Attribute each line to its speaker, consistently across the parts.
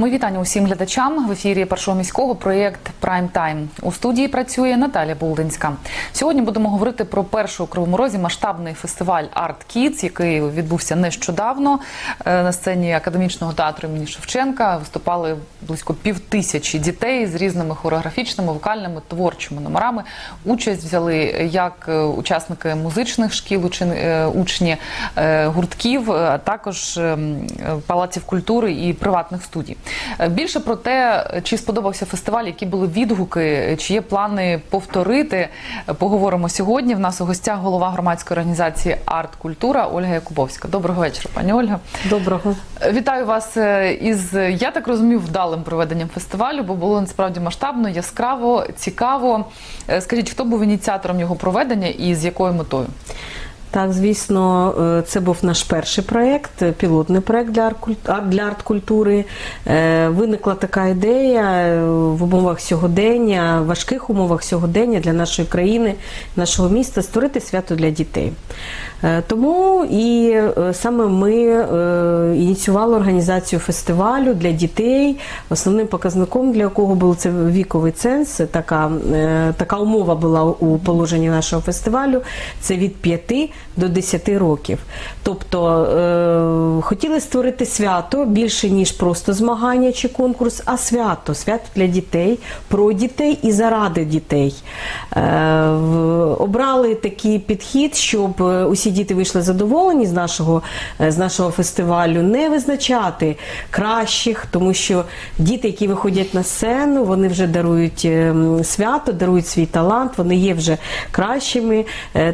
Speaker 1: Мої вітання усім глядачам в ефірі першого міського проєкт Прайм Тайм. У студії працює Наталя Булдинська. Сьогодні будемо говорити про перший у Кривому Розі масштабний фестиваль Арт Кідс, який відбувся нещодавно Е, на сцені академічного театру імені Шевченка. Виступали близько півтисячі дітей з різними хореографічними, вокальними, творчими номерами. Участь взяли як е, учасники музичних шкіл, е, учні гуртків, а також ем, палаців культури і приватних студій. Е, Більше про те, чи сподобався фестиваль, які були відгуки, чи є плани повторити, е, поговоримо сьогодні. В нас у гостях голова громадської організації Арт Культура Ольга Якубовська. Доброго вечора, пані Ольга.
Speaker 2: Доброго.
Speaker 1: Е, Вітаю вас із, я так розумію, вдалим проведенням фестивалю, бо було насправді масштабно, яскраво, цікаво. Скажіть, хто був ініціатором його проведення і з якою метою?
Speaker 2: Так, звісно, е, це був наш перший проєкт, е, пілотний проєкт для арт-культури. Е, Виникла така ідея в умовах сьогодення, важких умовах сьогодення для нашої країни, нашого міста створити свято для дітей. Тому і саме ми ініціювали організацію фестивалю для дітей. Основним показником для якого був це віковий ценз. Така, така умова була у положенні нашого фестивалю. Це від 5 до 10 років. Тобто е, хотіли створити свято більше ніж просто змагання чи конкурс, а свято, свято для дітей, про дітей і заради дітей. Е, обрали такий підхід, щоб е, усі діти вийшли задоволені з нашого, з нашого фестивалю, не визначати кращих, тому що діти, які виходять на сцену, вони вже дарують е, свято, дарують свій талант, вони є вже кращими.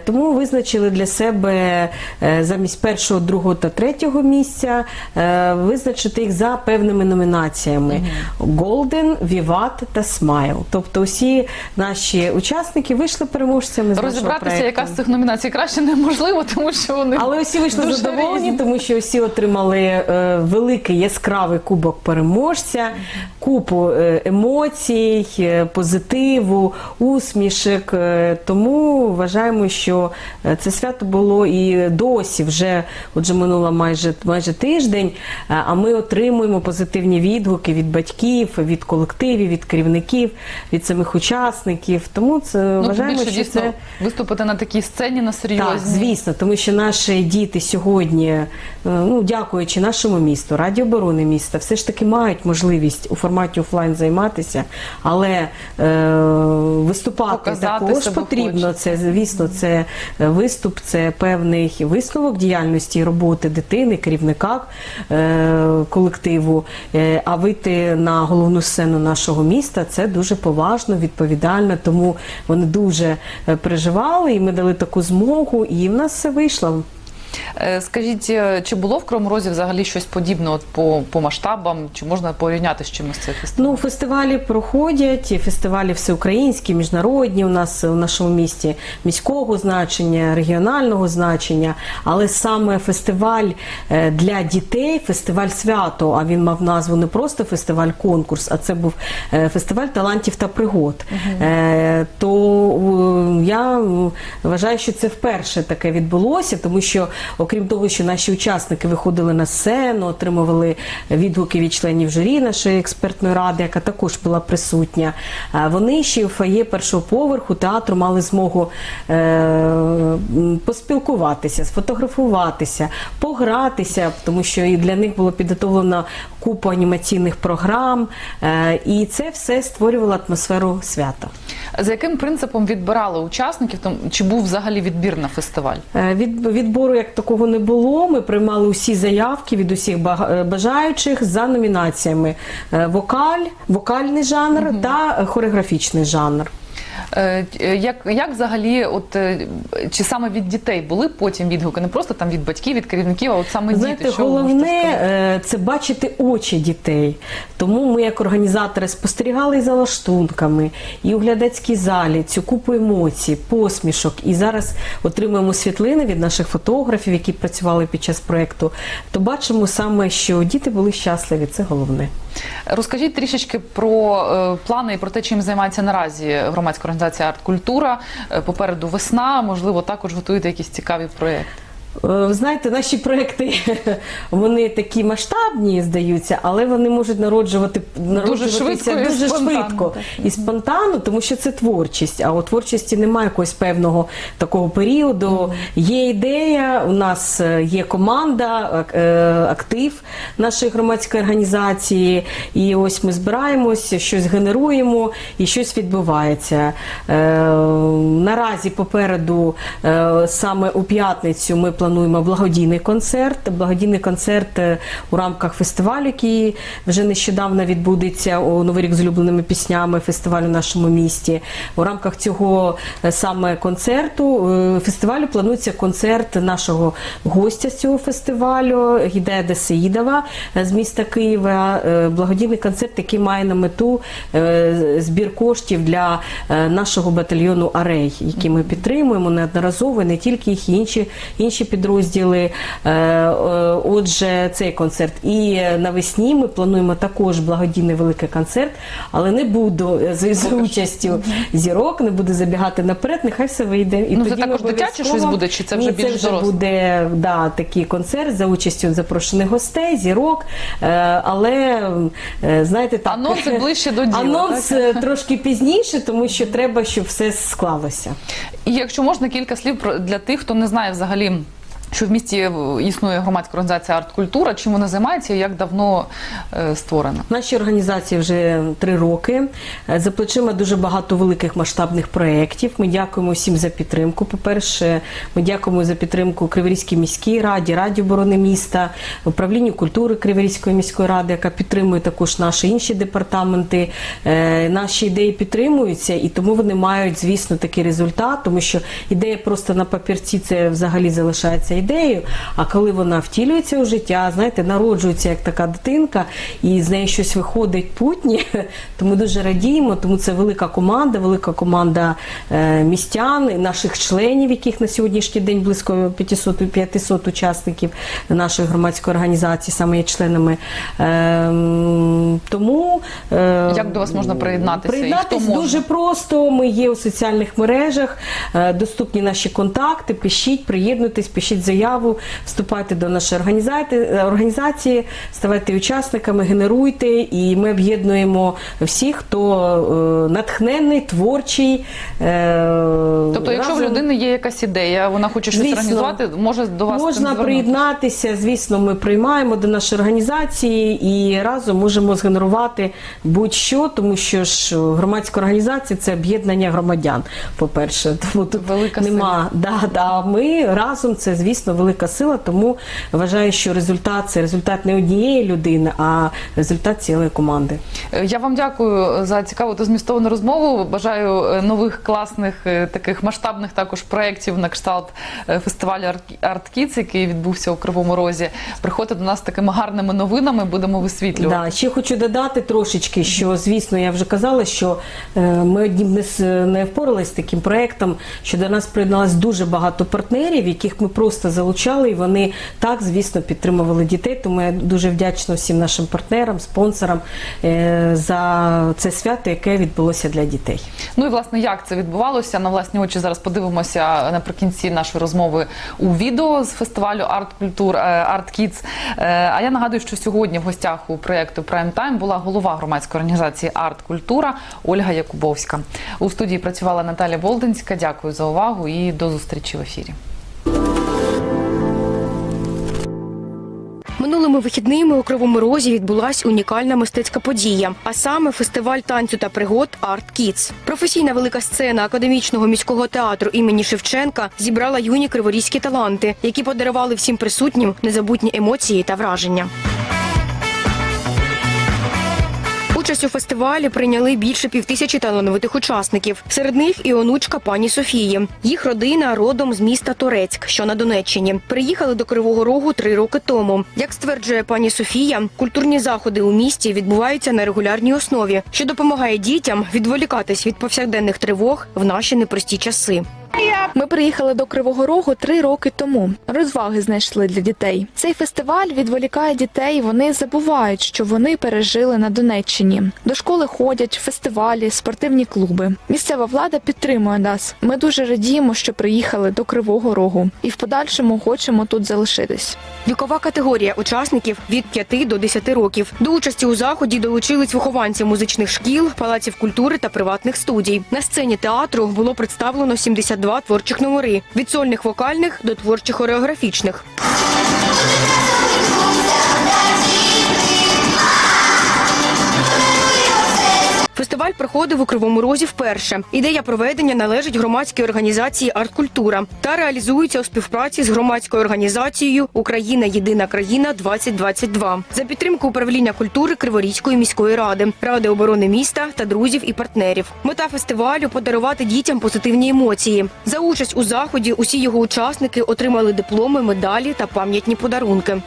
Speaker 2: Тому визначили для себе е, замість першого, другого та третього місця е, визначити їх за певними номінаціями: Golden, Vivat та Smile. Тобто усі наші учасники вийшли переможцями з
Speaker 1: Розібратися, яка з цих номінацій краще неможливо, тому що вони
Speaker 2: Але усі вийшли задоволені,
Speaker 1: різні.
Speaker 2: тому що всі отримали е, великий яскравий кубок переможця, купу емоцій, позитиву, усмішок. Тому вважаємо, що це свято було і досі вже, отже, минуло майже майже тиждень. е, А ми отримуємо позитивні відгуки від батьків, від колективів, від керівників, від самих учасників. Тому це
Speaker 1: ну,
Speaker 2: вважаємо,
Speaker 1: більше
Speaker 2: що
Speaker 1: дійсно
Speaker 2: це.
Speaker 1: виступити на такій сцені на серйозній.
Speaker 2: Так, звісно, тому що наші діти сьогодні, е, ну дякуючи нашому місту, Раді оборони міста, все ж таки мають можливість у форматі офлайн займатися, але е, виступати
Speaker 1: Показати
Speaker 2: також потрібно.
Speaker 1: хочеться.
Speaker 2: Це звісно, це е, виступ, це певний висновок діяльності роботи дитини, керівника е, колективу. Е, а вийти на головну сцену нашого міста це дуже поважно, відповідально. Тому вони дуже е, переживали, і ми дали таку змогу, і в нас все вийшло.
Speaker 1: Е, Скажіть, е, чи було в Кривому Розі взагалі щось подібне от по, по масштабам? Чи можна порівняти з чимось цей фестиваль?
Speaker 2: Ну, фестивалі проходять, і фестивалі всеукраїнські, міжнародні у нас у нашому місті міського значення, регіонального значення. Але саме фестиваль е, для дітей, фестиваль свято, а він мав назву не просто фестиваль-конкурс, а це був фестиваль талантів та пригод. Е, То я вважаю, що це вперше таке відбулося, тому що, окрім того, що наші учасники виходили на сцену, отримували відгуки від членів журі нашої експертної ради, яка також була присутня. Вони ще у фоє першого поверху театру мали змогу е, поспілкуватися, сфотографуватися, погратися, тому що і для них було підготовлено купу анімаційних програм, е, і це все створювало атмосферу свята.
Speaker 1: За яким принципом відбирали учасників? Там чи був взагалі відбір на фестиваль?
Speaker 2: Е, Від відбору як такого не було. Ми приймали усі заявки від усіх е, бажаючих за номінаціями: Е, вокаль, вокальний жанр та е, хореографічний жанр.
Speaker 1: Е, е, Як, як взагалі, от е, чи саме від дітей були потім відгуки? Не просто там від батьків, від керівників, а от саме
Speaker 2: Знаєте,
Speaker 1: діти. Що
Speaker 2: головне це бачити очі дітей. Тому ми, як організатори, спостерігали і за лаштунками, і у глядацькій залі цю купу емоцій, посмішок. І зараз отримуємо світлини від наших фотографів, які працювали під час проєкту. То бачимо саме, що діти були щасливі. Це головне.
Speaker 1: Розкажіть трішечки про плани і про те, чим займається наразі громадська організація Арт Культура. Е, Попереду весна, можливо, також готуєте якісь цікаві проєкти.
Speaker 2: Е, Ви знаєте, наші проекти вони такі масштабні, здаються, але вони можуть народжувати народжуватися
Speaker 1: швидко і
Speaker 2: дуже
Speaker 1: спонтанно,
Speaker 2: швидко і спонтанно, тому що це творчість. А у творчості немає якогось певного такого періоду. Є ідея, у нас е, є команда, е, актив нашої громадської організації. І ось ми збираємося, щось генеруємо і щось відбувається. Наразі попереду саме у п'ятницю ми плануємо благодійний концерт. Благодійний концерт е, у рамках фестивалю, який вже нещодавно відбудеться у Новий рік з улюбленими піснями фестивалю в нашому місті. У рамках цього е, саме концерту е, фестивалю планується концерт нашого гостя з цього фестивалю Гідея Десеїдова з міста Києва. Благодійний концерт, який має на мету збір коштів для нашого батальйону Арей, який ми підтримуємо неодноразово, не тільки їх, інші, інші підрозділи. Е, е, Отже, цей концерт. І е, навесні ми плануємо також благодійний великий концерт, але не буду е, з, з участю зірок, не буду забігати наперед, нехай все вийде. І
Speaker 1: Ну, це
Speaker 2: тоді ми
Speaker 1: також дитяче щось буде, чи це вже
Speaker 2: Ні,
Speaker 1: більш
Speaker 2: це вже буде да, такий концерт за участю запрошених гостей, зірок. Але знаєте, так
Speaker 1: Анонси ближче до діла,
Speaker 2: Анонс
Speaker 1: так?
Speaker 2: трошки пізніше, тому що треба, щоб все склалося.
Speaker 1: І якщо можна, кілька слів для тих, хто не знає взагалі. Що в місті існує громадська організація арт-культура, чим вона займається і як давно е, створена?
Speaker 2: В нашій організації вже три роки. Е, За плечима дуже багато великих масштабних проєктів. Ми дякуємо всім за підтримку. По-перше, ми дякуємо за підтримку Криворізькій міській раді, Раді оборони міста, управлінню культури Криворізької міської ради, яка підтримує також наші інші департаменти. Е, Наші ідеї підтримуються, і тому вони мають, звісно, такий результат, тому що ідея просто на папірці це взагалі залишається ідеєю. А коли вона втілюється у життя, знаєте, народжується як така дитинка, і з неї щось виходить путнє, то ми дуже радіємо. Тому це велика команда, велика команда е, містян, наших членів, яких на сьогоднішній день близько 500, 500 учасників нашої громадської організації, саме є членами. Ем, Тому е,
Speaker 1: Як до вас можна приєднатися і хто
Speaker 2: Приєднатись
Speaker 1: може?
Speaker 2: дуже просто. Ми є у соціальних мережах, е, доступні наші контакти. Пишіть, приєднуйтесь, пишіть заяву, вступайте до нашої організації, ставайте учасниками, генеруйте, і ми об'єднуємо всіх, хто е, натхненний, творчий. е,
Speaker 1: Тобто, якщо в людини є якась ідея, вона хоче щось
Speaker 2: Звісно.
Speaker 1: організувати, може до вас
Speaker 2: Можна приєднатися, звісно, ми приймаємо до нашої організації і разом можемо згенерувати будь-що, тому що ж громадська організація це об'єднання громадян. По-перше, тому тут
Speaker 1: Велика
Speaker 2: нема. Да, да, ми разом це, звісно, велика сила. Тому вважаю, що результат це результат не однієї людини, а результат цілої команди.
Speaker 1: Е, Я вам дякую за цікаву та змістовну розмову. Бажаю е, нових класних е, таких масштабних також проєктів на кшталт фестивалю Art який відбувся у Кривому Розі. Приходьте до нас з такими гарними новинами, будемо висвітлювати.
Speaker 2: Да, ще хочу додати трошечки, що звісно, я вже казала, що ми однім не, не впоралися з таким проектом, що до нас приєдналось дуже багато партнерів, яких ми просто залучали, і вони так, звісно, підтримували дітей. Тому я дуже вдячна всім нашим партнерам, спонсорам е, за це свято, яке відбулося для дітей.
Speaker 1: Ну і власне, як це відбувалося на власні очі. Зараз подивимося наприкінці нашої розмови у відео з фестивалю Арт Культур Арт Kids. Е, А я нагадую, що сьогодні в гостях у проєкту Prime Time була голова громадської організації Арт Культура Ольга Якубовська. У студії працювала Наталя Болдинська. Дякую за увагу і до зустрічі в ефірі.
Speaker 3: Минулими вихідними у Кривому Розі відбулась унікальна мистецька подія, а саме фестиваль танцю та пригод Арт Kids. Професійна велика сцена академічного міського театру імені Шевченка зібрала юні криворізькі таланти, які подарували всім присутнім незабутні емоції та враження. Участь у фестивалі прийняли більше півтисячі талановитих учасників. Серед них і онучка пані Софії. Їх родина родом з міста Торецьк, що на Донеччині. Приїхали до Кривого Рогу три роки тому. Як стверджує пані Софія, культурні заходи у місті відбуваються на регулярній основі, що допомагає дітям відволікатись від повсякденних тривог в наші непрості часи.
Speaker 4: Ми приїхали до Кривого Рогу три роки тому. Розваги знайшли для дітей. Цей фестиваль відволікає дітей. Вони забувають, що вони пережили на Донеччині. До школи ходять, фестивалі, спортивні клуби. Місцева влада підтримує нас. Ми дуже радіємо, що приїхали до Кривого Рогу, і в подальшому хочемо тут залишитись.
Speaker 3: Вікова категорія учасників від 5 до 10 років. До участі у заході долучились вихованці музичних шкіл, палаців культури та приватних студій. На сцені театру було представлено 72 творчих номери від сольних вокальних до творчих хореографічних. Фестиваль проходив у Кривому Розі вперше. Ідея проведення належить громадській організації «Арткультура» та реалізується у співпраці з громадською організацією Україна Єдина країна 2022 за підтримку управління культури Криворізької міської ради, ради оборони міста та друзів і партнерів. Мета фестивалю подарувати дітям позитивні емоції. За участь у заході усі його учасники отримали дипломи, медалі та пам'ятні подарунки.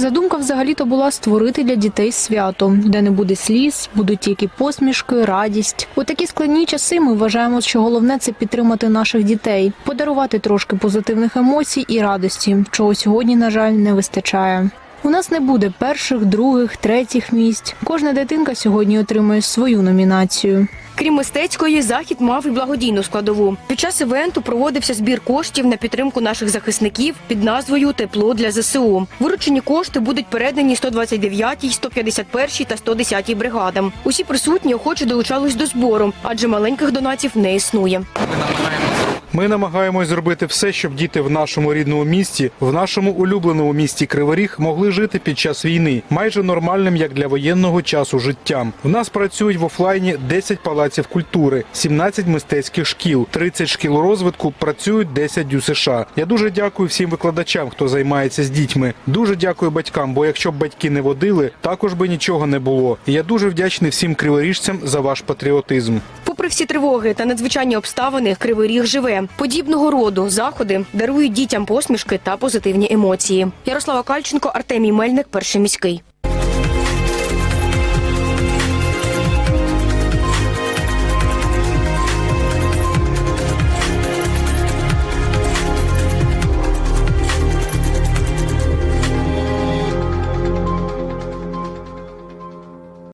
Speaker 4: Задумка взагалі-то була створити для дітей свято, де не буде сліз, будуть тільки посмішки, радість. У такі складні часи ми вважаємо, що головне це підтримати наших дітей, подарувати трошки позитивних емоцій і радості, чого сьогодні, на жаль, не вистачає. У нас не буде перших, других, третіх місць. Кожна дитинка сьогодні отримує свою номінацію.
Speaker 3: Крім мистецької, захід мав і благодійну складову. Під час івенту проводився збір коштів на підтримку наших захисників під назвою Тепло для ЗСУ. Виручені кошти будуть передані 129-й, 151-й та 110-й бригадам. Усі присутні охоче долучались до збору, адже маленьких донатів не існує.
Speaker 5: Ми намагаємось зробити все, щоб діти в нашому рідному місті, в нашому улюбленому місті Криворіг могли жити під час війни, майже нормальним як для воєнного часу життям. В нас працюють в офлайні 10 палаців культури, 17 мистецьких шкіл, 30 шкіл розвитку, працюють 10 ДЮСШ. Я дуже дякую всім викладачам, хто займається з дітьми. Дуже дякую батькам, бо якщо б батьки не водили, також би нічого не було. І я дуже вдячний всім криворіжцям за ваш патріотизм.
Speaker 3: Попри всі тривоги та надзвичайні обставини, Кривий Ріг живе. Подібного роду заходи дарують дітям посмішки та позитивні емоції. Ярослава Кальченко, Артемій Мельник, перший міський.